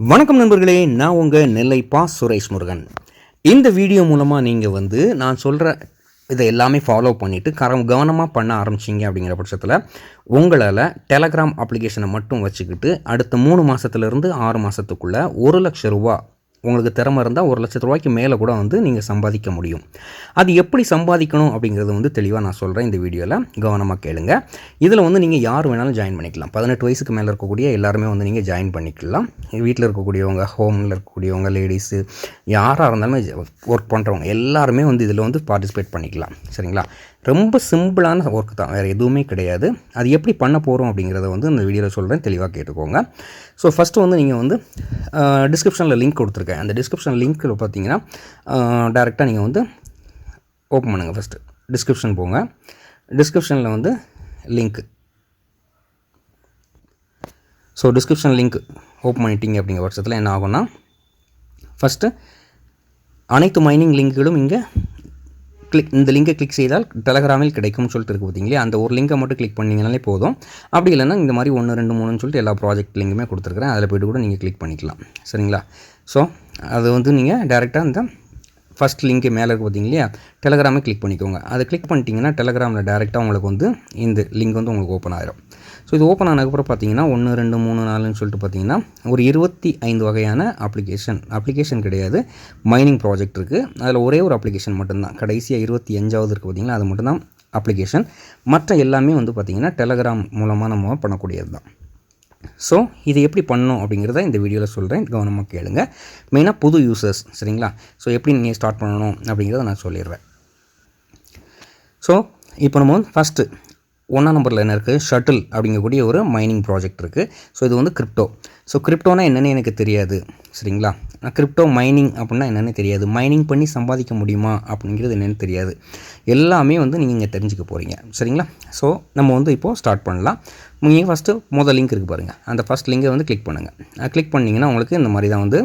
வணக்கம் நண்பர்களே நான் உங்கள் நெல்லை பா சுரேஷ் முருகன். இந்த வீடியோ மூலமாக நீங்கள் வந்து நான் சொல்கிற இதை எல்லாமே ஃபாலோ பண்ணிவிட்டு கரம் கவனமாக பண்ண ஆரம்பிச்சிங்க அப்படிங்கிற பட்சத்தில் உங்களால் டெலகிராம் அப்ளிகேஷனை மட்டும் வச்சுக்கிட்டு அடுத்த மூணு மாதத்துலேருந்து ஆறு மாதத்துக்குள்ளே ஒரு லட்ச ரூபா உங்களுக்கு திறமை இருந்தால் ஒரு லட்சத்து ரூபாய்க்கு மேலே கூட வந்து நீங்கள் சம்பாதிக்க முடியும். அது எப்படி சம்பாதிக்கணும் அப்படிங்கிறது வந்து தெளிவாக நான் சொல்கிறேன் இந்த வீடியோவில் கவனமாக கேளுங்க. இதில் வந்து நீங்கள் யார் வேணாலும் ஜாயின் பண்ணிக்கலாம். பதினெட்டு வயசுக்கு மேலே இருக்கக்கூடிய எல்லாருமே வந்து நீங்கள் ஜாயின் பண்ணிக்கலாம். வீட்டில் இருக்கக்கூடியவங்க ஹோமில் இருக்கக்கூடியவங்க லேடிஸு யாராக இருந்தாலுமே ஒர்க் பண்ணுறவங்க எல்லாருமே வந்து இதில் வந்து பார்ட்டிசிபேட் பண்ணிக்கலாம். சரிங்களா? ரொம்ப சிம்பிளான ஒர்க் தான். வேறு எதுவுமே கிடையாது. அது எப்படி பண்ண போகிறோம் அப்படிங்கிறத வந்து இந்த வீடியோவில் சொல்கிறேன் தெளிவாக கேட்டுக்கோங்க. ஸோ ஃபஸ்ட்டு வந்து நீங்கள் வந்து டிஸ்கிரிப்ஷனில் லிங்க் கொடுத்துருக்கேன். அந்த டிஸ்கிரிப்ஷன் லிங்க்கில் பார்த்தீங்கன்னா டேரெக்டாக நீங்கள் வந்து ஓப்பன் பண்ணுங்கள் ஃபஸ்ட்டு டிஸ்கிரிப்ஷன் போங்க. டிஸ்கிரிப்ஷனில் வந்து link so description link open பண்ணிட்டீங்க அப்படிங்கிற பட்சத்தில் என்ன ஆகும்னா ஃபஸ்ட்டு அனைத்து மைனிங் லிங்க்குகளும் இங்கே கிளிக் இந்த லிங்கை கிளிக் செய்தால் டெலகிராமில் கிடைக்கும்னு சொல்லிட்டு இருக்கு பார்த்தீங்களா அந்த ஒரு லிங்கை மட்டும் கிளிக் பண்ணிங்கனாலே போதும். அப்படி இல்லைன்னா இந்த மாதிரி ஒன்று ரெண்டு மூணுன்னு சொல்லிட்டு எல்லா ப்ராஜெக்ட் லிங்குமே கொடுத்துருக்குறேன். அதில் போய்ட்டு கூட நீங்கள் கிளிக் பண்ணிக்கலாம். சரிங்களா? ஸோ அது வந்து நீங்கள் டேரெக்டாக இந்த ஃபஸ்ட் லிங்க்கு மேலே இருக்கு பார்த்தீங்க இல்லையா டெலகிராமே கிளிக் பண்ணிக்கோங்க. அதை கிளிக் பண்ணிட்டீங்கன்னா டெலகிராமில் டேரெக்டாக உங்களுக்கு வந்து இந்த லிங்க் வந்து உங்களுக்கு ஓப்பன் ஆகிடும் ஸோ இது ஓப்பன் ஆனதுக்கப்புறம் பார்த்தீங்கன்னா ஒன்று ரெண்டு மூணு நாலுன்னு சொல்லிட்டு பார்த்தீங்கன்னா ஒரு இருபத்தி ஐந்து வகையான அப்ளிகேஷன் அப்ளிகேஷன் கிடையாது. மைனிங் ப்ராஜெக்ட் இருக்குது அதில் ஒரே ஒரு அப்ளிகேஷன் மட்டும்தான். கடைசியாக இருபத்தி அஞ்சாவது இருக்குது பார்த்தீங்களா அது மட்டும்தான் அப்ளிகேஷன் மற்ற எல்லாமே வந்து பார்த்திங்கன்னா டெலகிராம் மூலமாக நம்ம பண்ணக்கூடியது தான் ஸோ இது எப்படி பண்ணணும் அப்படிங்கிறத இந்த வீடியோவில் சொல்கிறேன் கவனமாக கேளுங்க. மெயினாக புது யூசர்ஸ் சரிங்களா? ஸோ எப்படி நீங்கள் ஸ்டார்ட் பண்ணணும் அப்படிங்கிறத நான் சொல்லிடுறேன். ஸோ இப்போ நம்ம வந்து ஃபஸ்ட்டு ஒன்றாம் நம்பரில் என்ன இருக்குது ஷட்டில் அப்படிங்கக்கூடிய ஒரு மைனிங் ப்ராஜெக்ட் இருக்குது ஸோ இது வந்து கிரிப்டோ ஸோ கிரிப்டோனா என்னென்னு எனக்கு தெரியாது சரிங்களா? கிரிப்டோ மைனிங் அப்படின்னா என்னென்னு தெரியாது. மைனிங் பண்ணி சம்பாதிக்க முடியுமா அப்படிங்கிறது என்னென்னு தெரியாது. எல்லாமே வந்து நீங்கள் இங்கே தெரிஞ்சுக்க போகிறீங்க சரிங்களா? ஸோ நம்ம வந்து இப்போது ஸ்டார்ட் பண்ணலாம். நீங்கள் ஃபஸ்ட்டு முதல் லிங்க் இருக்குது பாருங்கள் அந்த ஃபஸ்ட் லிங்கை வந்து கிளிக் பண்ணுங்கள் கிளிக் பண்ணிங்கன்னா உங்களுக்கு இந்த மாதிரி தான் வந்து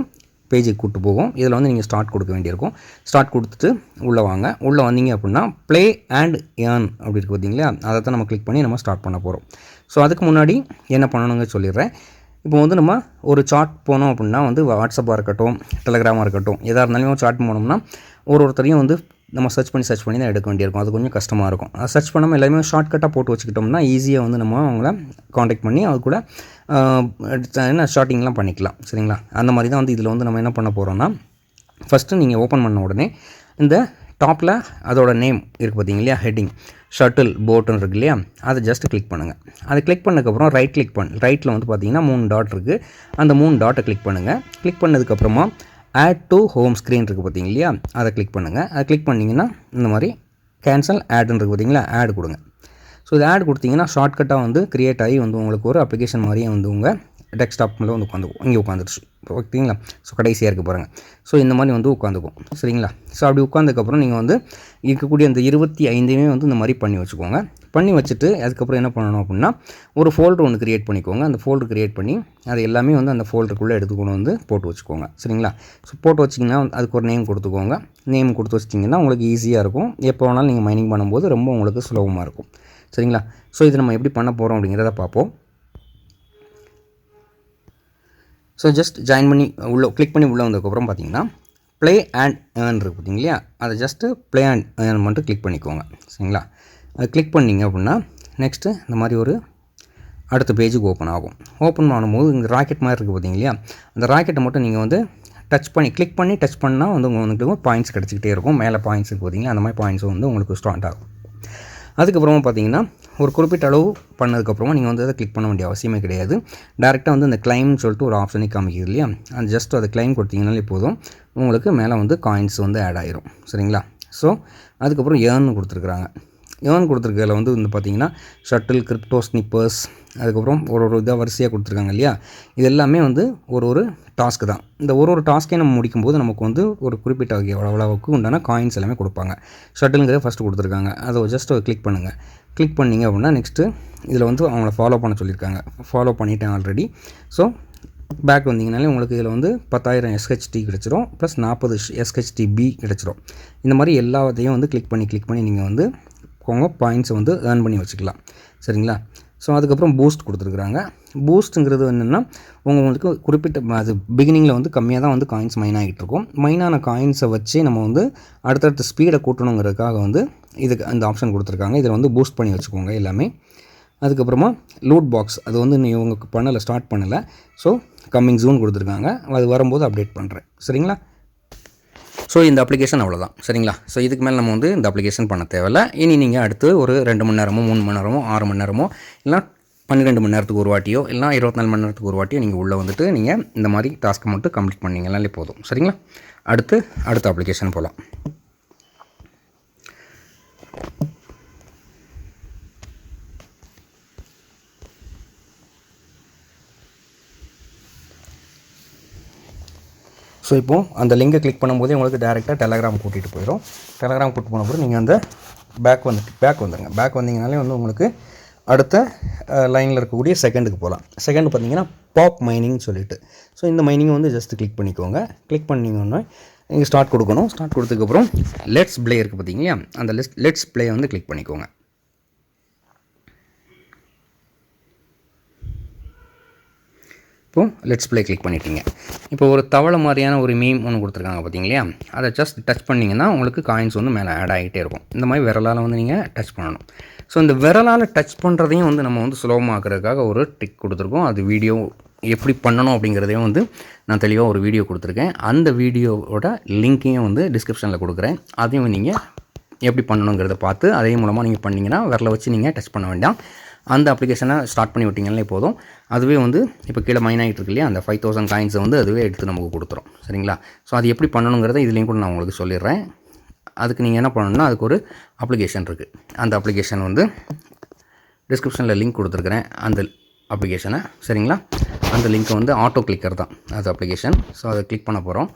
பேஜுக்கு கூட்டு போகும். இதில் வந்து நீங்கள் ஸ்டார்ட் கொடுக்க வேண்டியிருக்கும். ஸ்டார்ட் கொடுத்துட்டு உள்ளே வாங்க. உள்ளே வந்தீங்க அப்படின்னா ப்ளே அண்ட் ஏர்ன் அப்படி இருக்குது பார்த்தீங்களா அதை தான் நம்ம கிளிக் பண்ணி நம்ம ஸ்டார்ட் பண்ண போகிறோம் ஸோ அதுக்கு முன்னாடி என்ன பண்ணணுங்க சொல்லிடுறேன். இப்போ வந்து நம்ம ஒரு சார்ட் போனோம் அப்படின்னா வந்து வாட்ஸ்அப்பாக இருக்கட்டும் டெலகிராமாக இருக்கட்டும் எதாக இருந்தாலும் சார்ட் போனோம்னா ஒரு ஒருத்தரையும் வந்து நம்ம சர்ச் பண்ணி சர்ச் பண்ணி தான் எடுக்க வேண்டியிருக்கும். அது கொஞ்சம் கஷ்டமாக இருக்கும். சர்ச் பண்ணாமல் எல்லாமே ஷார்ட்கட்டாக போட்டு வச்சுக்கிட்டோம்னா ஈஸியாக வந்து நம்ம அவங்கள காண்டாக்ட் பண்ணி அது கூட என்ன ஷார்ட்டிங்லாம் பண்ணிக்கலாம். சரிங்களா? அந்த மாதிரி தான் வந்து இதில் வந்து நம்ம என்ன பண்ண போகிறோம்னா ஃபஸ்ட்டு நீங்கள் ஓப்பன் பண்ண உடனே இந்த டாப்பில் அதோட நேம் இருக்குது பார்த்தீங்க இல்லையா ஹெட்டிங் ஷட்டில் போட்டுன்னு இருக்கு இல்லையா? அதை ஜஸ்ட் கிளிக் பண்ணுங்கள் அதை கிளிக் பண்ணதுக்கப்புறம் ரைட் கிளிக் பண்ண ரைட்டில் வந்து பார்த்தீங்கன்னா மூணு டாட் இருக்குது அந்த மூணு டாட்டை கிளிக் பண்ணுங்கள் கிளிக் பண்ணதுக்கப்புறமா ஆட் டு ஹோம் ஸ்க்ரீன் இருக்குது பார்த்தீங்க இல்லையா அதை கிளிக் பண்ணுங்கள் அதை கிளிக் பண்ணிங்கன்னா இந்த மாதிரி கேன்சல் ஆடுன்னு இருக்குது பார்த்தீங்களா ஆட் கொடுங்க. ஸோ இது ஆட் கொடுத்தீங்கன்னா ஷார்ட்கட்டாக வந்து க்ரியேட் ஆகி வந்து உங்களுக்கு ஒரு அப்ளிகேஷன் மாதிரியே வந்து உங்கள் டெஸ்க்டாப்பில் வந்து உட்காந்துக்கும் இங்கே உட்காந்துருச்சு. ஓகேங்களா? ஸோ கடைசியாக இருக்க போகிறாங்க ஸோ இந்த மாதிரி வந்து உட்காந்துக்கும் சரிங்களா? ஸோ அப்படி உட்காந்துக்கப்புறம் நீங்கள் வந்து இருக்கக்கூடிய அந்த இருபத்தி ஐந்தையுமே வந்து இந்த மாதிரி பண்ணி வச்சுக்கோங்க. பண்ணி வச்சுட்டு அதுக்கப்புறம் என்ன பண்ணணும் அப்படின்னா ஒரு ஃபோல்டர் ஒன்று க்ரியேட் பண்ணிக்கோங்க. அந்த ஃபோல்டர் க்ரியேட் பண்ணி அது எல்லாமே வந்து அந்த ஃபோல்டருக்குள்ளே எடுத்துக்கொண்டு வந்து போட்டு வச்சுக்கோங்க. சரிங்களா? ஸோ போட்டு வச்சிங்கன்னா அதுக்கு ஒரு நேம் கொடுத்துக்கோங்க. நேம் கொடுத்து வச்சிட்டிங்கன்னா உங்களுக்கு ஈஸியாக இருக்கும். எப்போ வேணாலும் நீங்கள் மைனிங் பண்ணும்போது ரொம்ப உங்களுக்கு சுலபமாக இருக்கும். சரிங்களா? ஸோ இது நம்ம எப்படி பண்ண போகிறோம் அப்படிங்கிறத பார்ப்போம். ஸோ ஜஸ்ட் ஜாயின் பண்ணி உள்ளே கிளிக் பண்ணி உள்ளே வந்ததுக்கப்புறம் பார்த்தீங்கன்னா ப்ளே அண்ட் ஏர்ன் இருக்குது பார்த்தீங்க இல்லையா அதை ஜஸ்ட்டு ப்ளே அண்ட் ஏர்ன் மட்டும் கிளிக் பண்ணிக்கோங்க. சரிங்களா? அது கிளிக் பண்ணிங்க அப்படின்னா நெக்ஸ்ட்டு இந்த மாதிரி ஒரு அடுத்த பேஜுக்கு ஓப்பன் ஆகும். ஓப்பன் பண்ணும்போது இங்கே ராக்கெட் மாதிரி இருக்குது பார்த்தீங்க இல்லையா அந்த ராக்கெட்டை மட்டும் நீங்கள் வந்து டச் பண்ணி கிளிக் பண்ணி டச் பண்ணால் வந்து உங்களுக்கு பாயிண்ட்ஸ் கிடச்சிக்கிட்டே இருக்கும். மேலே பாயிண்ட்ஸ் இருக்குது பார்த்தீங்களா அந்த மாதிரி பாயிண்ட்ஸ் வந்து உங்களுக்கு ஸ்டார்ட் ஆகும். அதுக்கப்புறமா பார்த்தீங்கன்னா ஒரு குறிப்பிட்ட அளவு பண்ணதுக்கப்புறமா நீங்கள் வந்து அதை கிளிக் பண்ண வேண்டிய அவசியமே கிடையாது. டேரெக்டாக வந்து அந்த கிளைம்னு சொல்லிட்டு ஒரு ஆப்ஷனே காமிக்குது இல்லையா? அது ஜஸ்ட் அதை கிளைம் கொடுத்தீங்கனாலே போதும். உங்களுக்கு மேலே வந்து காயின்ஸ் வந்து ஆட் ஆயிரும். சரிங்களா? ஸோ அதுக்கப்புறம் ஏர்ன் கொடுத்துருக்குறாங்க. ஏர்ன் கொடுத்துருக்கல வந்து வந்து பார்த்தீங்கன்னா ஷட்டில் கிரிப்டோ ஸ்னிப்பர்ஸ் அதுக்கப்புறம் ஒரு ஒரு இதாக வரிசையாக கொடுத்துருக்காங்க இல்லையா? இது எல்லாமே வந்து ஒரு ஒரு டாஸ்க்கு தான். இந்த ஒரு ஒரு டாஸ்க்கே நம்ம முடிக்கும்போது நமக்கு வந்து ஒரு குறிப்பிட்ட அளவுக்கு உண்டான காயின்ஸ் எல்லாமே கொடுப்பாங்க. ஷட்டிலுங்கிறத ஃபஸ்ட்டு கொடுத்துருக்காங்க. அதை ஜஸ்ட் கிளிக் பண்ணுங்கள் கிளிக் பண்ணிங்க அப்படின்னா நெக்ஸ்ட்டு இதில் வந்து அவங்கள ஃபாலோ பண்ண சொல்லியிருக்காங்க. ஃபாலோ பண்ணிட்டேன் ஆல்ரெடி ஸோ பேக் வந்தீங்கனாலே உங்களுக்கு இதில் வந்து பத்தாயிரம் எஸ்ஹெச்டி கிடச்சிரும். ப்ளஸ் நாற்பது எஸ்ஹெச்டி பி கிடச்சிரும். இந்த மாதிரி எல்லாத்தையும் வந்து கிளிக் பண்ணி கிளிக் பண்ணி நீங்கள் வந்து உங்கள் பாயிண்ட்ஸை வந்து ஏர்ன் பண்ணி வச்சுக்கலாம். சரிங்களா? ஸோ அதுக்கப்புறம் பூஸ்ட் கொடுத்துருக்குறாங்க. பூஸ்ட்டுங்கிறது என்னென்னா உங்களுக்கு குறிப்பிட்ட அது பிகினிங்கில் வந்து கம்மியாக தான் வந்து காயின்ஸ் மைன் ஆகிட்டு இருக்கும். மைனான காயின்ஸை வச்சு நம்ம வந்து அடுத்தடுத்த ஸ்பீடை கூட்டணுங்கிறதுக்காக வந்து இதுக்கு அந்த ஆப்ஷன் கொடுத்துருக்காங்க. இதில் வந்து பூஸ்ட் பண்ணி வச்சுக்கோங்க எல்லாமே. அதுக்கப்புறமா லூட் பாக்ஸ் அது வந்து நீ உங்களுக்கு பண்ணலை ஸ்டார்ட் பண்ணலை. ஸோ கம்மிங் ஜூன் கொடுத்துருக்காங்க. அது வரும்போது அப்டேட் பண்ணுறேன் சரிங்களா? ஸோ இந்த அப்ளிகேஷன் அவ்வளோதான் சரிங்களா? ஸோ இதுக்கு மேலே நம்ம வந்து இந்த அப்ளிகேஷன் பண்ண தேவையில்ல. இனி நீங்கள் அடுத்து ஒரு ரெண்டு மணி நேரமோ மூணு மணி நேரமோ ஆறு மணி நேரமோ இல்லை பன்னிரெண்டு மணி நேரத்துக்கு ஒரு வாட்டியோ இல்லை இருபத்தி மணி நேரத்துக்கு ஒரு வாட்டியோ நீங்கள் உள்ளே வந்துட்டு நீங்கள் இந்த மாதிரி டாஸ்க்கை மட்டும் கம்ப்ளீட் பண்ணிங்கனாலே போதும். சரிங்களா? அடுத்து அடுத்த அப்ளிகேஷன் போகலாம் ஸோ இப்போது அந்த லிங்கை கிளிக் பண்ணும்போதே உங்களுக்கு டேரெக்டாக டெலகிராம் கூட்டிகிட்டு போயிடும். டெலகிராம் கூப்பிட்டு போன நீங்கள் அந்த பேக் வந்து பேக் வந்துடுங்க பேக் வந்தீங்கனாலே வந்து உங்களுக்கு அடுத்த லைனில் இருக்கக்கூடிய செகண்டுக்கு போகலாம். செகண்ட் பார்த்தீங்கன்னா பாப் மைனிங்னு சொல்லிட்டு. ஸோ இந்த மைனிங்கை வந்து ஜஸ்ட் கிளிக் பண்ணிக்கோங்க. கிளிக் பண்ணிங்கன்னா நீங்கள் ஸ்டார்ட் கொடுக்கணும். ஸ்டார்ட் கொடுத்ததுக்கப்புறம் லெட்ஸ் பிளே இருக்குது பார்த்தீங்களா அந்த லெஸ் லெட்ஸ் ப்ளே வந்து கிளிக் பண்ணிக்கோங்க. இப்போது லெட்ஸ் ப்ளே கிளிக் பண்ணிட்டீங்க. இப்போ ஒரு தவளை மாதிரியான ஒரு மீம் ஒன்று கொடுத்துருக்காங்க பார்த்தீங்களா அதை ஜஸ்ட் டச் பண்ணிங்கன்னா உங்களுக்கு காயின்ஸ் வந்து மேலே ஆட் ஆகிட்டே இருக்கும். இந்த மாதிரி விரலால் வந்து நீங்கள் டச் பண்ணணும். ஸோ இந்த விரலால் டச் பண்ணுறதையும் வந்து நம்ம வந்து சுலபமாக்குறதுக்காக ஒரு ட்ரிக் கொடுத்துருக்கோம். அது வீடியோ எப்படி பண்ணணும் அப்படிங்கிறதையும் வந்து நான் தெளிவாக ஒரு வீடியோ கொடுத்துருக்கேன். அந்த வீடியோவோட லிங்க்கையும் வந்து டிஸ்கிரிப்ஷனில் கொடுக்குறேன். அதையும் நீங்கள் எப்படி பண்ணணுங்கிறத பார்த்து அதே மூலமாக நீங்கள் பண்ணிங்கன்னா விரலை வச்சு நீங்கள் டச் பண்ண வேண்டாம். அந்த அப்ளிகேஷனை ஸ்டார்ட் பண்ணி விட்டிங்கனாலே போதும். அதுவே வந்து இப்போ கீழே மைன் ஆகிட்டு இருக்கு இல்லையா? அந்த ஃபைவ் தௌசண்ட் காயின்ஸை வந்து அதுவே எடுத்து நமக்கு கொடுத்துரும். சரிங்களா? ஸோ அது எப்படி பண்ணணுங்கிறத இதுலேயும் கூட நான் உங்களுக்கு சொல்லிடுறேன். அதுக்கு நீங்கள் என்ன பண்ணணும்னா அதுக்கு ஒரு அப்ளிகேஷன் இருக்குது அந்த அப்ளிகேஷன் வந்து டிஸ்கிரிப்ஷனில் லிங்க் கொடுத்துருக்குறேன். அந்த அப்ளிகேஷனை சரிங்களா? அந்த லிங்க்கை வந்து ஆட்டோ கிளிக்கர் தான். அது அப்ளிகேஷன் ஸோ அதை கிளிக் பண்ண போகிறோம்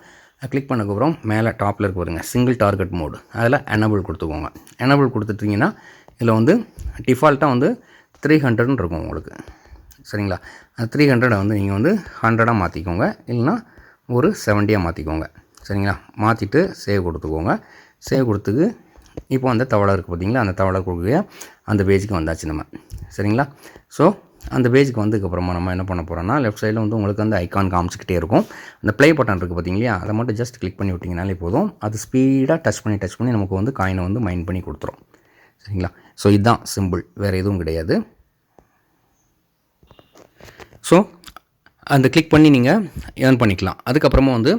கிளிக் பண்ணக்கப்புறம் மேலே டாப்பில் இருக்க பாருங்க. சிங்கிள் டார்கெட் மோடு அதில் எனபிள் கொடுத்துக்கோங்க. எனபிள் கொடுத்துட்டிங்கன்னா இதில் வந்து டிஃபால்ட்டாக வந்து த்ரீ ஹண்ட்ரட்னு இருக்கும் உங்களுக்கு. சரிங்களா? அந்த த்ரீ ஹண்ட்ரடை வந்து நீங்கள் வந்து ஹண்ட்ரடாக மாற்றிக்கோங்க இல்லைனா ஒரு செவன்ட்டியாக மாற்றிக்கோங்க சரிங்களா? மாற்றிட்டு சேவ் கொடுத்துக்கோங்க. சேவ் கொடுத்துக்கு இப்போ அந்த தவளை இருக்குது பார்த்தீங்களா அந்த தவளை கொடுக்க அந்த பேஜுக்கு வந்தாச்சு நம்ம. சரிங்களா? ஸோ அந்த பேஜுக்கு வந்ததுக்கப்புறமா நம்ம என்ன பண்ண போகிறோம்னா லெஃப்ட் சைடில் வந்து உங்களுக்கு வந்து ஐக்கான் காமிச்சிக்கிட்டே இருக்கும். அந்த ப்ளே பட்டன் இருக்குது பார்த்தீங்களா அதை மட்டும் ஜஸ்ட் கிளிக் பண்ணி விட்டிங்கனாலே போதும். அது ஸ்பீடாக டச் பண்ணி டச் பண்ணி நமக்கு வந்து காயினை வந்து மைண்ட் பண்ணி கொடுத்துரும். சரிங்களா? ஸோ இதுதான் சிம்பிள் வேறு எதுவும் கிடையாது. ஸோ அந்த கிளிக் பண்ணி நீங்கள் ஏர்ன் பண்ணிக்கலாம். அதுக்கப்புறமா வந்து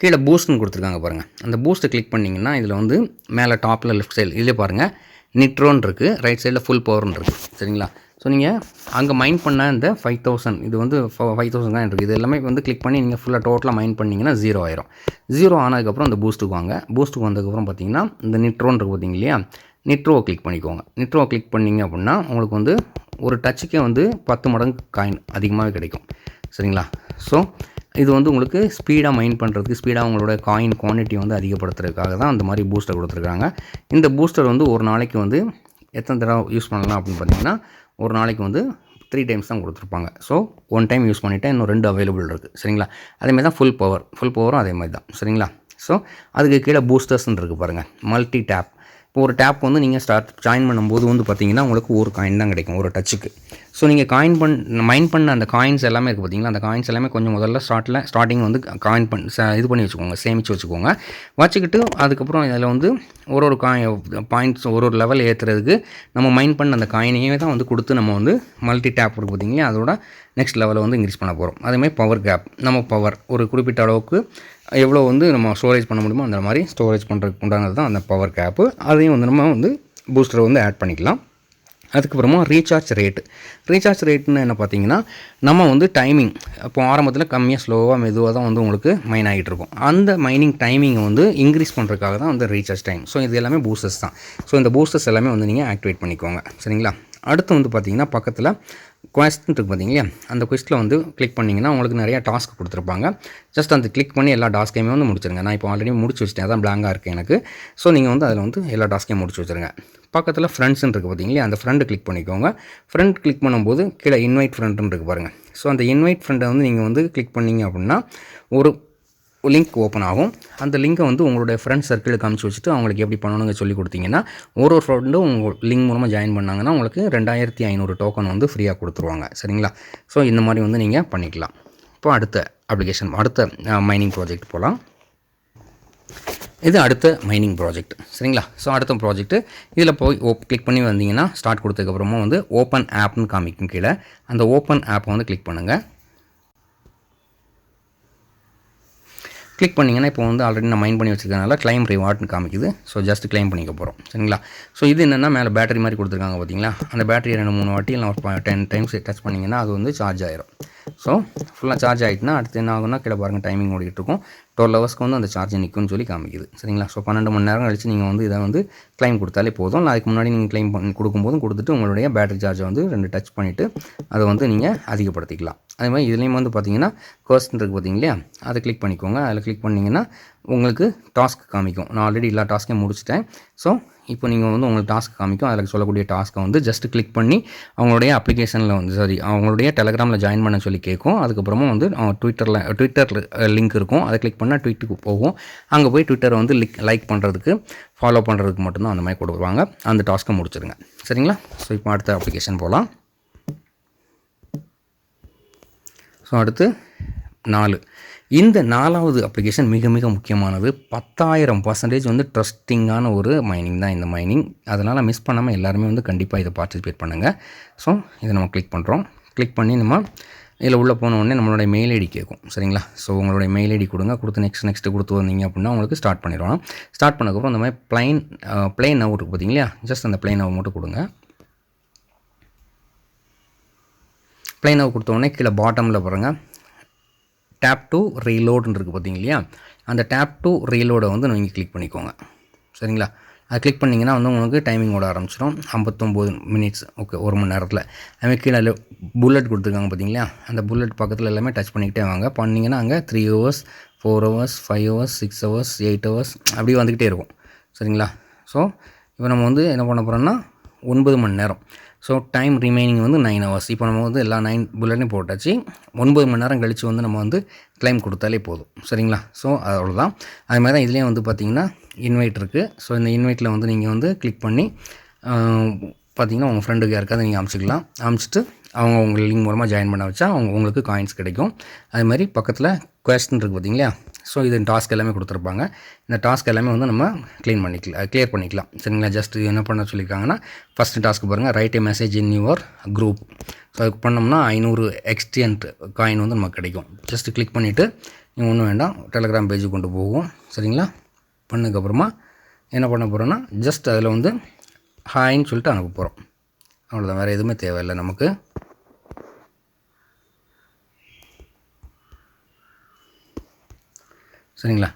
கீழே பூஸ்ட்னு கொடுத்துருக்காங்க பாருங்கள் அந்த பூஸ்ட்டை கிளிக் பண்ணிங்கன்னா இதில் வந்து மேலே டாப்பில் லெஃப்ட் சைடு இதிலே பாருங்கள் நிட்ரோன் இருக்குது ரைட் சைடில் ஃபுல் பவர்னு இருக்குது சரிங்களா? ஸோ நீங்கள் அங்கே மைண்ட் பண்ண இந்த ஃபைவ் தௌசண்ட் இது வந்து ஃபைவ் தௌசண்ட் தான் இருக்குது இது எல்லாமே வந்து கிளிக் பண்ணி நீங்கள் ஃபுல்லாக டோட்டலாக மைண்ட் பண்ணிங்கன்னா ஜீரோ ஆயிரும். ஜீரோ ஆனதுக்கப்புறம் இந்த பூஸ்ட்டுக்கு வாங்க. பூஸ்ட்டுக்கு வந்ததுக்கப்புறம் பார்த்தீங்கன்னா இந்த நிட்ரோன்னு இருக்குது பார்த்தீங்க இல்லையா? நிட்ரோவை கிளிக் பண்ணிக்கோங்க. நிட்ரோவை கிளிக் பண்ணிங்க அப்படின்னா உங்களுக்கு வந்து ஒரு டச்சுக்கே வந்து பத்து மடங்கு காயின் அதிகமாகவே கிடைக்கும். சரிங்களா? ஸோ இது வந்து உங்களுக்கு ஸ்பீடாக மைண்ட் பண்ணுறதுக்கு ஸ்பீடாக உங்களோட காயின் குவான்டிட்டி வந்து அதிகப்படுத்துறதுக்காக தான் அந்த மாதிரி பூஸ்டர் கொடுத்துருக்காங்க. இந்த பூஸ்டர் வந்து ஒரு நாளைக்கு வந்து எத்தனை தடவை யூஸ் பண்ணலாம் அப்படின்னு பார்த்தீங்கன்னா ஒரு நாளைக்கு வந்து த்ரீ டைம்ஸ் தான் கொடுத்துருப்பாங்க. ஸோ ஒன் டைம் யூஸ் பண்ணிவிட்டேன் இன்னும் ரெண்டு அவைலபிள் இருக்குது சரிங்களா? அதேமாதிரி தான் ஃபுல் பவர் ஃபுல் பவரும் அதே மாதிரி தான். சரிங்களா? ஸோ அதுக்கு கீழே பூஸ்டர்ஸ்ன்னு இருக்குது பாருங்கள் மல்டி டேப் இப்போ ஒரு டேப் வந்து நீங்கள் ஸ்டார்ட் ஜாயின் பண்ணும்போது வந்து பார்த்தீங்கன்னா உங்களுக்கு ஒரு காயின் தான் கிடைக்கும் ஒரு டச்சுக்கு ஸோ நீங்கள் காயின் பண் மைண்ட் பண்ண அந்த காயின்ஸ் எல்லாமே இருக்குது பார்த்தீங்களா அந்த காயின்ஸ் எல்லாமே கொஞ்சம் முதல்ல ஸ்டார்ட்டில் ஸ்டார்டிங் வந்து காயின் பண் இது பண்ணி வச்சுக்கோங்க சேமித்து வச்சுக்கோங்க. வச்சுக்கிட்டு அதுக்கப்புறம் இதில் வந்து ஒரு ஒரு காய் பாயிண்ட்ஸ் ஒரு ஒரு லெவல் ஏற்றுறதுக்கு நம்ம மைண்ட் பண்ண அந்த காயினையே தான் வந்து கொடுத்து நம்ம வந்து மல்டி டேப் இருக்குது பார்த்தீங்களா அதோட நெக்ஸ்ட் லெவலை வந்து இன்க்ரீஸ் பண்ண போகிறோம் அதேமாதிரி பவர் கேப் நம்ம பவர் ஒரு குறிப்பிட்ட அளவுக்கு எவ்வளோ வந்து நம்ம ஸ்டோரேஜ் பண்ண முடியுமோ அந்த மாதிரி ஸ்டோரேஜ் பண்ணுறதுக்கு உண்டானது தான் அந்த பவர் கேப்பு அதையும் வந்து நம்ம வந்து பூஸ்டரை வந்து ஆட் பண்ணிக்கலாம். அதுக்கப்புறமா ரீசார்ஜ் ரேட்டு ரீசார்ஜ் ரேட்டுன்னு என்ன பார்த்தீங்கன்னா நம்ம வந்து டைமிங் இப்போ ஆரம்பத்தில் கம்மியாக ஸ்லோவாக மெதுவாக தான் வந்து உங்களுக்கு மைன் ஆகிட்டு இருக்கும். அந்த மைனிங் டைமிங்கை வந்து இன்க்ரீஸ் பண்ணுறதுக்காக தான் வந்து ரீசார்ஜ் டைம் ஸோ இது எல்லாமே பூஸ்டர்ஸ் தான். ஸோ இந்த பூஸ்டர்ஸ் எல்லாமே வந்து நீங்கள் ஆக்டிவேட் பண்ணிக்கோங்க. சரிங்களா? அடுத்து வந்து பார்த்தீங்கன்னா பக்கத்தில் கொஸ்டின் இருக்குது பார்த்தீங்களா அந்த கொஸ்டில் வந்து கிளிக் பண்ணிங்கன்னா உங்களுக்கு நிறையா டாஸ்க் கொடுத்துருப்பாங்க. ஜஸ்ட் அந்த கிளிக் பண்ணி எல்லா டாஸ்க்கையுமே வந்து முடிச்சிருங்க. நான் இப்போ ஆல்ரெடி முடிச்சு வச்சிட்டேன். அதான் பிளாங்காக இருக்குது எனக்கு. ஸோ நீங்கள் வந்து அதில் வந்து எல்லா டாஸ்க்கையும் முடிச்சு வச்சுருங்க. பக்கத்தில் ஃப்ரெண்ட்ஸ்னு இருக்குது பார்த்தீங்களா அந்த ஃப்ரெண்டு கிளிக் பண்ணிக்கோங்க. ஃப்ரெண்ட் கிளிக் பண்ணும்போது கீழே இன்வைட் ஃப்ரெண்டுன்னு இருக்குது பாருங்கள் ஸோ அந்த இன்வைட் ஃப்ரெண்டை வந்து நீங்கள் வந்து கிளிக் பண்ணிங்க அப்படின்னா ஒரு லிங்க் ஓப்பன் ஆகும். அந்த லிங்க்கை வந்து உங்களுடைய ஃப்ரெண்ட்ஸ் சர்க்கிளுக்கு காமிச்சு வச்சுட்டு அவங்களுக்கு எப்படி பண்ணணுங்க சொல்லி கொடுத்தீங்கன்னா ஒரு ஒரு ஃப்ரெண்டும் உங்கள் லிங்க் மூலமாக ஜாயின் பண்ணாங்கன்னா உங்களுக்கு ரெண்டாயிரத்தி ஐநூறு டோக்கன் வந்து ஃப்ரீயாக கொடுத்துருவாங்க. சரிங்களா? ஸோ இந்த மாதிரி வந்து நீங்கள் பண்ணிக்கலாம். இப்போ அடுத்த அப்ளிகேஷன் அடுத்த மைனிங் ப்ராஜெக்ட் போகலாம் இது அடுத்த மைனிங் ப்ராஜெக்ட் சரிங்களா? ஸோ அடுத்த ப்ராஜெக்ட்டு இதில் போய் ஓப் கிளிக் பண்ணி வந்தீங்கன்னா ஸ்டார்ட் கொடுத்ததுக்கப்புறமா வந்து ஓப்பன் ஆப்னு காமிக்கும் கீழே. அந்த ஓப்பன் ஆப்பை வந்து கிளிக் பண்ணுங்கள் கிளிக் பண்ணிங்கன்னா இப்போ வந்து ஆல்ரெடி நான் மைண்ட் பண்ணி வச்சுருக்கனால கிளைம் ரிவார்ட்னு காமிக்குது. ஸோ ஜஸ்ட் கிளைம் பண்ணிக்க போகிறோம் சரிங்களா? ஸோ இது என்னென்னா மேலே பேட்டரி மாதிரி கொடுத்துருக்காங்க பார்த்தீங்களா அந்த பேட்டரி ரெண்டு மூணு வாட்டி இல்லை ஒரு டென் டைம்ஸ் டச் பண்ணிங்கன்னா அது வந்து சார்ஜ் ஆயிரும். ஸோ ஃபுல்லாக சார்ஜ் ஆகிட்டுனா அடுத்து என்ன ஆகும்னா கீழே பாருங்கள் டைமிங் ஓடிட்டுருக்கும் டுவெல் ஹவர்ஸ்க்கு வந்து அந்த சார்ஜ் நிற்கும்னு சொல்லி காமிக்குது. சரிங்களா? ஸோ பன்னெண்டு மணி நேரம் கழிச்சு நீங்கள் வந்து இதை வந்து கிளைம் கொடுத்தாலே போதும். இல்லை அதுக்கு முன்னாடி நீங்கள் கிளைம் பண்ணி கொடுக்கும்போதும் கொடுத்துட்டு உங்களுடைய பேட்டரி சார்ஜை வந்து ரெண்டு டச் பண்ணிவிட்டு அதை வந்து நீங்கள் அதிகப்படுத்திக்கலாம். அதே மாதிரி இதுலேயும் வந்து பார்த்தீங்கன்னா கோஸ்ட் இருக்குது பார்த்தீங்களா அதை கிளிக் பண்ணிக்கோங்க. அதில் கிளிக் பண்ணிங்கன்னா உங்களுக்கு டாஸ்க் காமிக்கும். நான் ஆல்ரெடி எல்லா டாஸ்க்கையும் முடிச்சிட்டேன். ஸோ இப்போ நீங்கள் வந்து உங்களுக்கு டாஸ்க் காமிக்கும். அதில் சொல்லக்கூடிய டாஸ்க்கை வந்து ஜஸ்ட் கிளிக் பண்ணி அவங்களுடைய அப்ளிகேஷனில் வந்து சாரி அவங்களுடைய டெலகிராமில் ஜாயின் பண்ண சொல்லி கேட்கும் அதுக்கப்புறமா வந்து அவங்க ட்விட்டரில் ட்விட்டரில் லிங்க் இருக்கும். அதை கிளிக் பண்ணால் ட்விட்டுக்கு போகும். அங்கே போய் ட்விட்டரை வந்து லிக் லைக் பண்ணுறதுக்கு ஃபாலோ பண்ணுறதுக்கு மட்டும்தான் அந்த மாதிரி கொடுக்குவாங்க அந்த டாஸ்க்கை முடிச்சிடுங்க சரிங்களா? ஸோ இப்போ அடுத்த அப்ளிகேஷன் போகலாம் ஸோ அடுத்து நாலு. இந்த நாலாவது அப்ளிகேஷன் மிக மிக முக்கியமானது. பத்தாயிரம் பர்சன்டேஜ் வந்து ட்ரஸ்டிங்கான ஒரு மைனிங் தான் இந்த மைனிங் அதனால் மிஸ் பண்ணாமல் எல்லாருமே வந்து கண்டிப்பாக இதை பார்ட்டிசிபேட் பண்ணுங்கள் ஸோ இதை நம்ம கிளிக் பண்ணுறோம் கிளிக் பண்ணி நம்ம இதில் உள்ளே போன உடனே நம்மளுடைய மெயில் ஐடி கேட்கும் சரிங்களா? ஸோ உங்களுடைய மெயில் ஐடி கொடுங்க. கொடுத்து நெக்ஸ்ட் நெக்ஸ்ட்டு கொடுத்து வந்தீங்க அப்படின்னா உங்களுக்கு ஸ்டார்ட் பண்ணிடுவோம். ஸ்டார்ட் பண்ணக்கப்புறம் இந்த மாதிரி ப்ளைன் பிளைன் நவ் இருக்குது பார்த்தீங்களா? ஜஸ்ட் அந்த ப்ளைன் நவ் மட்டும் கொடுங்க. ப்ளைன் நவ் கொடுத்த உடனே கீழே பாட்டமில் பாருங்கள் டேப் டு ரீலோடுன்னு இருக்குது பார்த்தீங்க இல்லையா அந்த டேப் டு ரீலோடை வந்து நீங்கள் கிளிக் பண்ணிக்கோங்க. சரிங்களா? அதை கிளிக் பண்ணிங்கன்னா வந்து உங்களுக்கு டைமிங் ஓட ஆரம்பிச்சிடும் ஐம்பத்தொம்போது மினிட்ஸ் ஓகே ஒரு மணி நேரத்தில். அதுமாதிரி கீழே புல்லட் கொடுத்துருக்காங்க பார்த்தீங்களா அந்த புல்லட் பக்கத்தில் எல்லாமே டச் பண்ணிக்கிட்டே வாங்க. பண்ணிங்கன்னா அங்கே three hours four hours five hours six hours eight hours அப்படி வந்துக்கிட்டே இருக்கும். சரிங்களா? ஸோ இப்போ நம்ம வந்து என்ன பண்ண போகிறோம்னா ஒன்பது மணி நேரம். ஸோ டைம் ரிமைனிங் வந்து நைன் ஹவர்ஸ் இப்போ நம்ம வந்து எல்லா நைன் புல்லட்டையும் போட்டாச்சு. ஒன்பது மணி நேரம் கழித்து வந்து நம்ம வந்து கிளைம் கொடுத்தாலே போதும். சரிங்களா? ஸோ அவ்வளோதான் அது மாதிரி தான் இதுலேயும் வந்து பார்த்திங்கன்னா இன்வைட் இருக்குது ஸோ இந்த இன்வைட்டில் வந்து நீங்கள் வந்து கிளிக் பண்ணி பார்த்தீங்கன்னா உங்கள் ஃப்ரெண்டுக்கு யாருக்காவது நீங்கள் அமுச்சிக்கலாம் அமுச்சிட்டு அவங்க உங்கள் லிங்க் மூலமாக ஜாயின் பண்ண வச்சா அவங்க உங்களுக்கு காயின்ஸ் கிடைக்கும். அது மாதிரி பக்கத்தில் கொஸ்டின் இருக்குது பார்த்தீங்களா ஸோ இது டாஸ்க் எல்லாமே கொடுத்துருப்பாங்க. இந்த டாஸ்க் எல்லாமே வந்து நம்ம க்ளீன் பண்ணிக்கலாம் கிளியர் பண்ணிக்கலாம். சரிங்களா? ஜஸ்ட் என்ன பண்ண சொல்லியிருக்காங்கன்னா ஃபஸ்ட்டு டாஸ்க் பாருங்கள் write a message in your group so அதுக்கு பண்ணோம்னா ஐநூறு எக்ஸ்டியன்ட் காயின் வந்து நமக்கு கிடைக்கும். ஜஸ்ட் கிளிக் பண்ணிவிட்டு நீங்கள் ஒன்றும் வேண்டாம். டெலகிராம் பேஜுக்கு கொண்டு போகும். சரிங்களா? பண்ணதுக்கப்புறமா என்ன பண்ண போகிறோன்னா ஜஸ்ட் அதில் வந்து ஹாய்ன்னு சொல்லிட்டு அனுப்ப போகிறோம் அவ்வளோதான் வேறு எதுவுமே தேவையில்லை நமக்கு. சரிங்களா?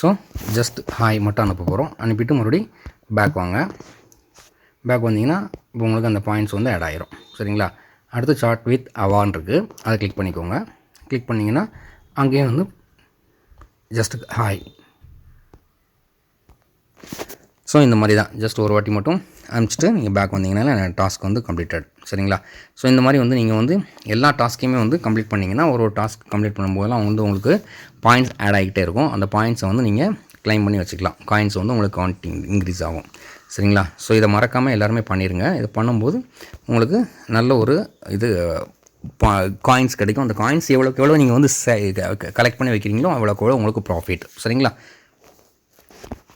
ஸோ ஜஸ்ட் ஹாய் மட்டும் அனுப்ப போகிறோம் அனுப்பிட்டு மறுபடியும் பேக் வாங்க. பேக் வந்தீங்கன்னா இப்போ உங்களுக்கு அந்த பாயிண்ட்ஸ் வந்து ஆட் ஆயிரும். சரிங்களா? அடுத்து சார்ட் வித் அவான் இருக்குது அதை கிளிக் பண்ணிக்கோங்க. கிளிக் பண்ணிங்கன்னா அங்கேயும் வந்து ஜஸ்ட் ஹாய் ஸோ இந்த மாதிரி தான் ஜஸ்ட் ஒரு வாட்டி மட்டும் அனுப்பிச்சிட்டு நீங்கள் பேக் வந்தீங்கன்னா டாஸ்க் வந்து கம்ப்ளீட்டட் சரிங்களா? ஸோ இந்த மாதிரி வந்து நீங்கள் வந்து எல்லா டாஸ்க்கையுமே வந்து கம்ப்ளீட் பண்ணிங்கன்னா ஒரு ஒரு டாஸ்க் கம்ப்ளீட் பண்ணும்போதெல்லாம் வந்து உங்களுக்கு பாயிண்ட்ஸ் ஆட் ஆகிட்டே இருக்கும். அந்த பாயிண்ட்ஸை வந்து நீங்கள் க்ளைம் பண்ணி வச்சுக்கலாம். காயின்ஸ் வந்து உங்களுக்கு கவுண்ட் இன்க்ரீஸ் ஆகும். சரிங்களா? ஸோ இதை மறக்காமல் எல்லாருமே பண்ணிடுங்க இதை பண்ணும்போது உங்களுக்கு நல்ல ஒரு இது காயின்ஸ் கிடைக்கும். அந்த காயின்ஸ் எவ்வளோக்கு எவ்வளோ நீங்கள் வந்து கலெக்ட் பண்ணி வைக்கிறீங்களோ அவ்வளோக்கு எவ்வளோ உங்களுக்கு ப்ராஃபிட் சரிங்களா?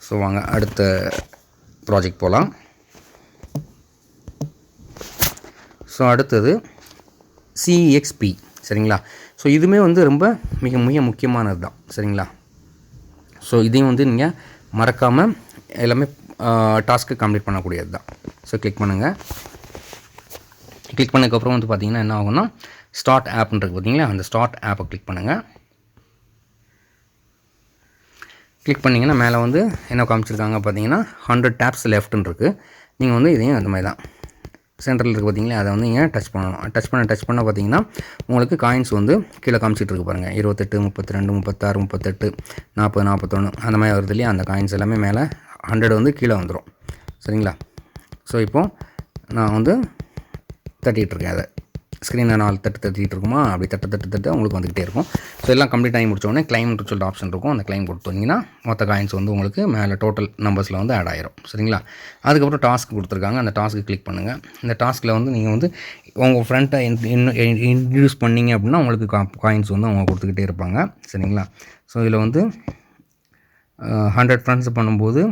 ஸோ வாங்க அடுத்த ப்ராஜெக்ட் போகலாம் ஸோ அடுத்தது சிஎக்ஸ்பி சரிங்களா? ஸோ இதுவுமே வந்து ரொம்ப மிக மிக முக்கியமானது தான் சரிங்களா? ஸோ இதையும் வந்து நீங்கள் மறக்காமல் எல்லாமே டாஸ்க்கு கம்ப்ளீட் பண்ணக்கூடியது தான். ஸோ கிளிக் பண்ணுங்கள் கிளிக் பண்ணதுக்கப்புறம் வந்து பார்த்திங்கன்னா என்ன ஆகும்னா ஸ்டார்ட் ஆப்ன்றது பார்த்தீங்களா அந்த ஸ்டார்ட் ஆப்பை கிளிக் பண்ணுங்கள் கிளிக் பண்ணிங்கன்னா மேலே வந்து என்ன காமிச்சிருக்காங்க பார்த்தீங்கன்னா ஹண்ட்ரட் டேப்ஸ் லெஃப்ட்னு இருக்குது நீங்கள் வந்து இதையும் அந்த மாதிரி தான். சென்டரில் இருக்குது பார்த்தீங்களா அதை வந்து நீங்கள் டச் பண்ணணும். டச் பண்ண டச் பண்ண பார்த்தீங்கன்னா உங்களுக்கு காயின்ஸ் வந்து கீழே காமிச்சிட்டு இருக்கு பாருங்கள் இருபத்தெட்டு முப்பத்தி ரெண்டு முப்பத்தாறு முப்பத்தெட்டு நாற்பது நாற்பத்தொன்று அந்த மாதிரி வருது இல்லையா? அந்த காயின்ஸ் எல்லாமே மேலே ஹண்ட்ரட் வந்து கீழே வந்துடும் சரிங்களா? ஸோ இப்போது நான் வந்து தட்டிகிட்ருக்கேன் அதை. ஸ்க்ரீனை நாலு தட்டு தட்டிகிட்டு இருக்குமா? அப்படி தட்டு தட்டு தட்டு உங்களுக்கு வந்துகிட்டே இருக்கும். ஸோ எல்லாம் கம்ப்ளீட் ஆகி முடிச்சோடனே கிளைம்னு சொல்லிட்டு ஆப்ஷன் இருக்கும். அந்த கிளைம் கொடுத்தீங்கன்னா மொத்த காயின்ஸ் வந்து உங்களுக்கு மேலே டோட்டல் நம்பர்ஸில் வந்து ஆட் ஆயிரும். சரிங்களா? அதுக்கப்புறம் டாஸ்க் கொடுத்துருக்காங்க. அந்த டாஸ்க்கு கிளிக் பண்ணுங்கள் இந்த டாஸ்கில் வந்து நீங்கள் வந்து உங்கள் ஃப்ரெண்ட்டை இன்ட்ரடியூஸ் பண்ணீங்க அப்படின்னா உங்களுக்கு காயின்ஸ் வந்து அவங்க கொடுத்துக்கிட்டே இருப்பாங்க. சரிங்களா? ஸோ இதில் வந்து ஹண்ட்ரட் ஃப்ரெண்ட்ஸ் பண்ணும்போது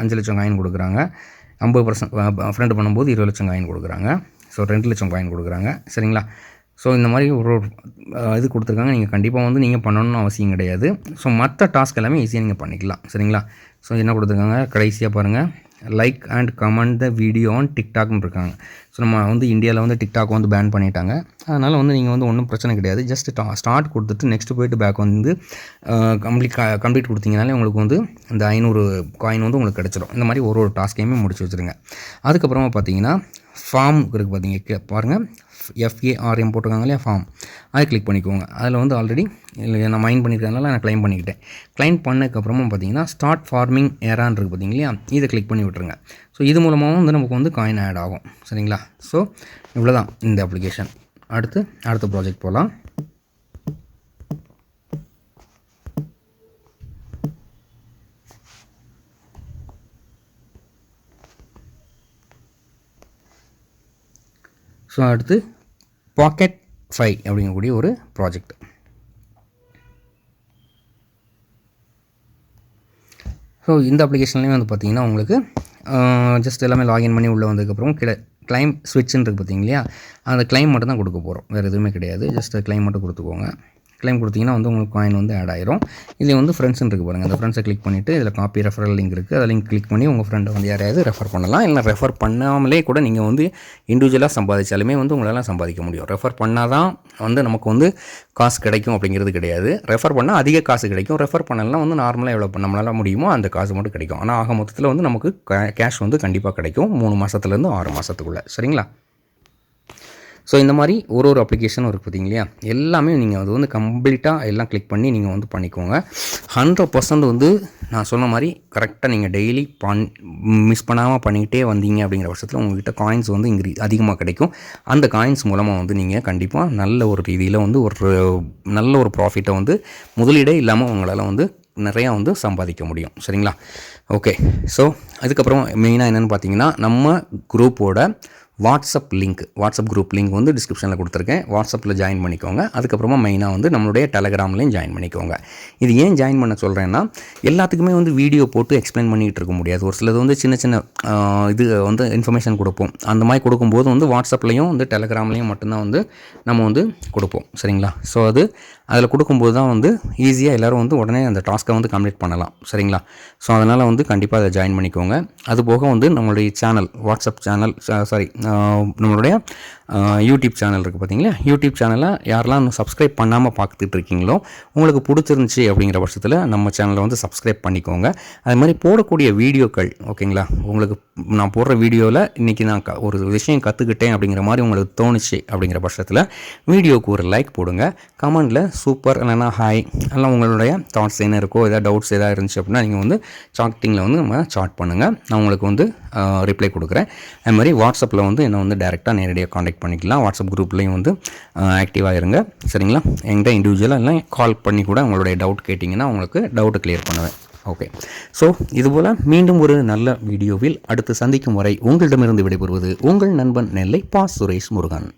அஞ்சு லட்சம் காயின் கொடுக்குறாங்க. ஐம்பது பர்சன்ட் ஃப்ரெண்டு பண்ணும்போது இருபது லட்சம் காயின் கொடுக்குறாங்க. ஸோ ரெண்டு லட்சம் காயின் கொடுக்குறாங்க. சரிங்களா? ஸோ இந்த மாதிரி ஒரு ஒரு இது கொடுத்துருக்காங்க. நீங்கள் கண்டிப்பாக வந்து நீங்கள் பண்ணணும்னு அவசியம் கிடையாது. ஸோ மற்ற டாஸ்க் எல்லாமே ஈஸியாக நீங்கள் பண்ணிக்கலாம். சரிங்களா? ஸோ என்ன கொடுத்துருக்காங்க? கடைசியாக பாருங்கள் like and comment the video on டிக்டாக்னு இருக்காங்க ஸோ நம்ம வந்து இந்தியாவில் வந்து டிக்டாக் வந்து பேன் பண்ணிட்டாங்க. அதனால் வந்து நீங்கள் வந்து ஒன்றும் பிரச்சனை கிடையாது. ஜஸ்ட் ஸ்டார்ட் கொடுத்துட்டு நெக்ஸ்ட் போயிட்டு பேக் வந்து கம்ப்ளீட் கம்ப்ளீட் கொடுத்தீங்கனாலே உங்களுக்கு வந்து இந்த ஐநூறு காயின் வந்து உங்களுக்கு கிடச்சிடும் இந்த மாதிரி ஒரு ஒரு டாஸ்க்கையுமே முடிச்சு வச்சுருங்க. அதுக்கப்புறமா பார்த்தீங்கன்னா ஃபார்ம் இருக்குது பார்த்தீங்க கீழே பாருங்கள் எஃப்ஏஆர்எம் போட்டிருக்காங்க இல்லையா ஃபார்ம். அதை கிளிக் பண்ணிக்கோங்க. அதில் வந்து ஆல்ரெடி நான் மைண்ட் பண்ணியிருக்கறதுனால நான் க்ளைம் பண்ணிக்கிட்டேன். க்ளைம் பண்ணதுக்கப்புறமா பார்த்தீங்கன்னா ஸ்டார்ட் ஃபார்மிங் ஏரான் இருக்குது பார்த்தீங்க இல்லையா இதை கிளிக் பண்ணி விட்டுருங்க. ஸோ இது மூலமாகவும் வந்து நமக்கு வந்து காயின் ஆட் ஆகும். சரிங்களா? ஸோ இவ்வளோ தான் இந்த அப்ளிகேஷன் அடுத்து அடுத்த ப்ராஜெக்ட் போகலாம் ஸோ அடுத்து பாக்கெட் ஃபை அப்படிங்கக்கூடிய ஒரு ப்ராஜெக்ட் ஸோ இந்த அப்ளிகேஷன்லேயும் வந்து பார்த்தீங்கன்னா உங்களுக்கு ஜஸ்ட் எல்லாமே லாகின் பண்ணி உள்ளே வந்ததுக்கப்புறம் கிளை கிளைம் ஸ்விட்சுன்னு இருக்குது பார்த்தீங்க இல்லையா? அந்த கிளைம் மட்டும் தான் கொடுக்க போகிறோம் வேறு எதுவுமே கிடையாது. ஜஸ்ட் கிளைம் மட்டும் கொடுத்துக்கோங்க. கிளைம் கொடுத்தீங்கன்னா வந்து உங்களுக்கு காயின் வந்து ஆட் ஆயிரும். இதில் வந்து ஃப்ரெண்ட்ஸ்னு இருக்குது பாருங்கள் அந்த ஃப்ரெண்ட்ஸை கிளிக் பண்ணிவிட்டு இதில் காப்பி ரெஃபரல் லிங்க் இருக்குது அதை லிங்க் கிளிக் பண்ணி உங்கள் ஃப்ரெண்டை வந்து யாரையாவது ரெஃபர் பண்ணலாம். இல்லை ரெஃபர் பண்ணாமலே கூட நீங்கள் வந்து இண்டிவிஜுவலாக சம்பாதிச்சாலுமே வந்து உங்களால் சம்பாதிக்க முடியும். ரெஃபர் பண்ணால் தான் வந்து நமக்கு வந்து காசு கிடைக்கும் அப்படிங்கிறது கிடையாது. ரெஃபர் பண்ணால் அதிக காசு கிடைக்கும். ரெஃபர் பண்ணலாம் வந்து நார்மலாக எவ்வளோ நம்மளால் முடியுமோ அந்த காசு மட்டும் கிடைக்கும். ஆனால் ஆக மொத்தத்தில் வந்து நமக்கு கேஷ் வந்து கண்டிப்பாக கிடைக்கும். மூணு மாதத்துலேருந்து ஆறு மாதத்துக்குள்ளே சரிங்களா? ஸோ இந்த மாதிரி ஒரு ஒரு அப்ளிகேஷனும் இருக்குது பார்த்தீங்க எல்லாமே நீங்கள் அது வந்து கம்ப்ளீட்டாக எல்லாம் கிளிக் பண்ணி நீங்கள் வந்து பண்ணிக்கோங்க. ஹண்ட்ரட் பர்சன்ட் வந்து நான் சொன்ன மாதிரி கரெக்டாக நீங்கள் டெய்லி பண் மிஸ் பண்ணாமல் பண்ணிக்கிட்டே வந்தீங்க அப்படிங்கிற பட்சத்தில் உங்கள்கிட்ட காயின்ஸ் வந்து இங்கே அதிகமாக கிடைக்கும். அந்த காயின்ஸ் மூலமாக வந்து நீங்கள் கண்டிப்பாக நல்ல ஒரு ரீதியில் வந்து ஒரு நல்ல ஒரு ப்ராஃபிட்டை வந்து முதலீடே இல்லாமல் உங்களால் வந்து நிறையா வந்து சம்பாதிக்க முடியும். சரிங்களா? ஓகே ஸோ அதுக்கப்புறம் மெயினாக என்னென்னு பார்த்தீங்கன்னா நம்ம குரூப்போட WhatsApp link WhatsApp group link வந்து டிஸ்கிரிப்ஷனில் கொடுத்துருக்கேன். வாட்ஸ்அப்பில் ஜாயின் பண்ணிக்கோங்க. அதுக்கப்புறமா மெயினாக வந்து நம்மளுடைய டெலகிராம்லேயும் ஜாயின் பண்ணிக்கோங்க. இது ஏன் ஜாயின் பண்ண சொல்கிறேன்னா எல்லாத்துக்குமே வந்து வீடியோ போட்டு எக்ஸ்பிளைன் பண்ணிகிட்டு இருக்க முடியாது. ஒரு சிலது வந்து சின்ன சின்ன இது வந்து இன்ஃபர்மேஷன் கொடுப்போம். அந்த மாதிரி கொடுக்கும்போது வந்து வாட்ஸ்அப்லேயும் வந்து டெலகிராம்லேயும் மட்டும்தான் வந்து நம்ம வந்து கொடுப்போம். சரிங்களா? ஸோ அது அதில் கொடுக்கும்போது தான் வந்து ஈஸியாக எல்லோரும் வந்து உடனே அந்த டாஸ்க்கை வந்து கம்ப்ளீட் பண்ணலாம். சரிங்களா? ஸோ அதனால் வந்து கண்டிப்பாக அதை ஜாயின் பண்ணிக்கோங்க. அது போக வந்து நம்மளுடைய சேனல் வாட்ஸ்அப் சேனல் சாரி நம்மளுடைய யூடியூப் சேனல் இருக்குது பார்த்தீங்களா யூடியூப் சேனலை யாரெல்லாம் இன்னும் சப்ஸ்கிரைப் பண்ணாமல் பார்த்துட்டு இருக்கீங்களோ உங்களுக்கு பிடிச்சிருந்துச்சி அப்படிங்கிற பட்சத்தில் நம்ம சேனலை வந்து சப்ஸ்கிரைப் பண்ணிக்கோங்க. அது மாதிரி போடக்கூடிய வீடியோக்கள் ஓகேங்களா உங்களுக்கு நான் போடுற வீடியோவில் இன்றைக்கி நான் க- ஒரு விஷயம் கற்றுக்கிட்டேன் அப்படிங்கிற மாதிரி உங்களுக்கு தோணுச்சு அப்படிங்கிற பட்சத்தில் வீடியோவுக்கு ஒரு லைக் போடுங்க. கமெண்டில் சூப்பர் இல்லைன்னா ஹாய் எல்லாம் உங்களுடைய தாட்ஸ் என்ன இருக்கோ ஏதாவது டவுட்ஸ் எதாவது இருந்துச்சு அப்படின்னா நீங்கள் வந்து சாட்டிங்கில் வந்து நம்ம சாட் பண்ணுங்கள் நான் உங்களுக்கு வந்து ரிப்ளை கொடுக்குறேன். அது மாதிரி வாட்ஸ்அப்பில் வந்து என்னை வந்து டேரெக்டாக நேரடியாக காண்டாக்ட் பண்ணிக்கலாம். வாட்ஸ்அப் குரூப்லேயும் வந்து ஆக்டிவாக இருங்க. சரிங்களா? என்கிட்ட இண்டிவிஜுவலாக இல்லை கால் பண்ணி கூட உங்களுடைய டவுட் கேட்டிங்கன்னா உங்களுக்கு டவுட்டு கிளியர் பண்ணுவேன். ஓகே ஸோ இதுபோல் மீண்டும் ஒரு நல்ல வீடியோவில் அடுத்து சந்திக்கும் வரை உங்களிடமிருந்து விடைபெறுவது உங்கள் நண்பன் நெல்லை பா. சுரேஷ் முருகன்.